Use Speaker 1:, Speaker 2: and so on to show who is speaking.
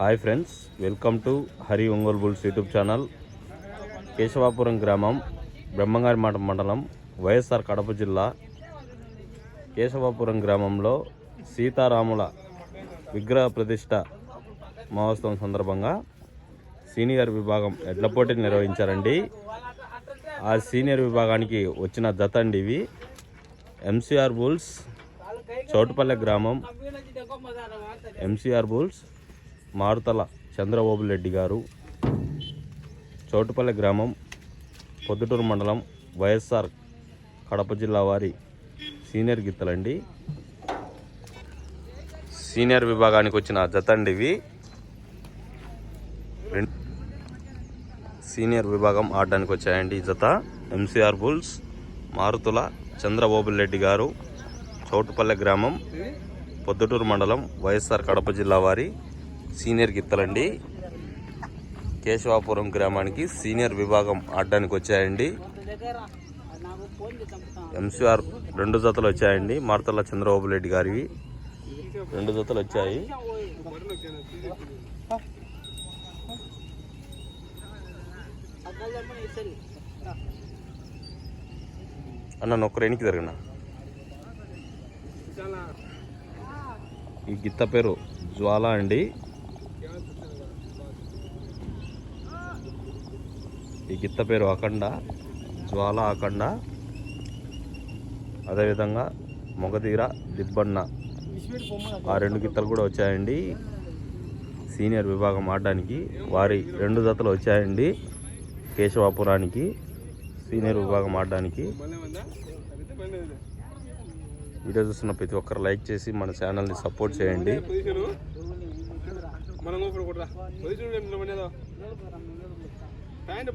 Speaker 1: Hi friends welcome to Hari Ongole bulls YouTube channel. Keshavapuram గ్రామం బ్రహ్మంగారిమాట మండలం వైఎస్ఆర్ కడప జిల్లా కేశవాపురం గ్రామంలో సీతారాముల విగ్రహ ప్రతిష్ట మహోత్సవం సందర్భంగా సీనియర్ విభాగం ఎడ్ల పోటీలు నిర్వహించారండి. ఆ సీనియర్ విభాగానికి వచ్చిన జత అండి ఇవి. ఎంసీఆర్ బుల్స్ చౌటుపల్లె గ్రామం ఎంసీఆర్ బుల్స్ మారుతల చంద్రబాబు రెడ్డి గారు చోటుపల్లి గ్రామం పొద్దుటూరు మండలం వైఎస్ఆర్ కడప జిల్లా వారి సీనియర్ గిత్తలండి. సీనియర్ విభాగానికి వచ్చిన జతండి ఇవి సీనియర్ విభాగం ఆడడానికి వచ్చాయండి ఈ జత. ఎంసీఆర్ బుల్స్ మారుతుల చంద్రబాబు రెడ్డి గారు చోటుపల్లె గ్రామం పొద్దుటూరు మండలం వైఎస్ఆర్ కడప జిల్లా వారి సీనియర్ గిత్తలండి. కేశవాపురం గ్రామానికి సీనియర్ విభాగం ఆడడానికి వచ్చాయండి. ఎంసీఆర్ రెండు జతలు వచ్చాయండి. మార్తల్ల చంద్రబాబు రెడ్డి గారివి రెండు జతలు వచ్చాయి. అన్న నొక్కరు ఎనికి జరిగిన? ఈ గిత్త పేరు జ్వాల అండి. ఈ గిత్త పేరు అఖండ జ్వాల అఖండ అదేవిధంగా మొగతీర దిబ్బన్న ఆ రెండు గిత్తలు కూడా వచ్చాయండి. సీనియర్ విభాగం ఆడడానికి వారి రెండు జతలు వచ్చాయండి. కేశవాపురానికి సీనియర్ విభాగం ఆడడానికి. వీడియో చూస్తున్న ప్రతి ఒక్కరు లైక్ చేసి మన ఛానల్ని సపోర్ట్ చేయండి.
Speaker 2: మనం പാന്റ്